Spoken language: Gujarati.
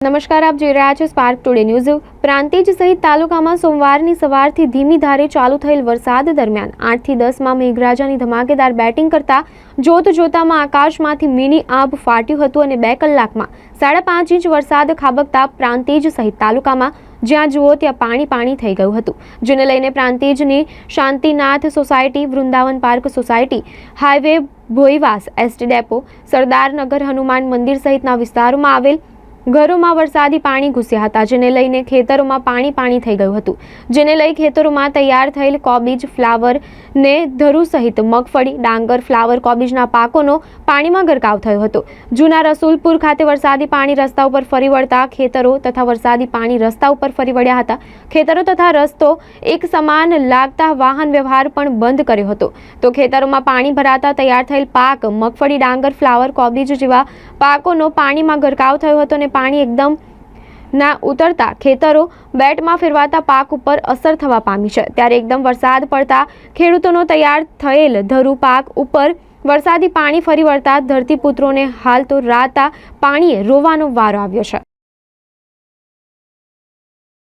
નમસ્કાર, આપ જોઈ રહ્યા છો સ્પાર્ક ટુડે ન્યૂઝ પ્રાંતિજ સહિત તાલુકામાં સોમવારની સવારથી ધીમી ધારે ચાલુ થયેલ વરસાદ દરમિયાન આઠથી દસમાં મેઘરાજાની ધમાકેદાર બેટિંગ કરતા જોત જોતામાં આકાશમાંથી મિની આભ ફાટ્યું હતું અને બે કલાકમાં સાડા પાંચ ઇંચ વરસાદ ખાબકતા પ્રાંતિજ સહિત તાલુકામાં જ્યાં જુઓ ત્યાં પાણી પાણી થઈ ગયું હતું. જેને લઈને પ્રાંતિજની Shantinath society, Vrindavan park society, highway, Bhoiwas, ST depot, Sardarnagar Hanuman મંદિર સહિતના વિસ્તારોમાં આવેલ ઘરોમાં વરસાદી પાણી ઘૂસ્યા હતા, જેને લઈને ખેતરોમાં પાણી પાણી થઈ ગયું હતું. જેને લઈ ખેતરોમાં તૈયાર થયેલ કોબીજ, ફ્લાવર ને ધરુ સહિત મગફળી, ડાંગર, ફ્લાવર કોબીજના પાકોનો પાણીમાં ગરકાવ થયો હતો. જૂના રસુલપુર ખાતે વરસાદી પાણી રસ્તા ઉપર ફરી વળતા ખેતરો તથા વરસાદી પાણી રસ્તા ઉપર ફરી વળ્યા હતા. ખેતરો તથા રસ્તો એક સમાન લાગતા વાહન વ્યવહાર પણ બંધ કર્યો હતો. તો ખેતરોમાં પાણી ભરાતા તૈયાર થયેલ પાક, મગફળી, ડાંગર, ફ્લાવર, કોબીજ જેવા પાકોનો પાણીમાં ગરકાવ થયો હતો અને પાણી એકદમ ના ઉતરતા ખેતરો બેટમાં ફેરવાતા પાક ઉપર અસર થવા પામી છે. ત્યારે એકદમ વરસાદ પડતા ખેડૂતોનો તૈયાર થયેલ ધરુ પાક ઉપર વરસાદી પાણી ફરી વળતા ધરતીપુત્રોને હાલ તો રાતા પાણીએ રોવાનો વારો આવ્યો છે.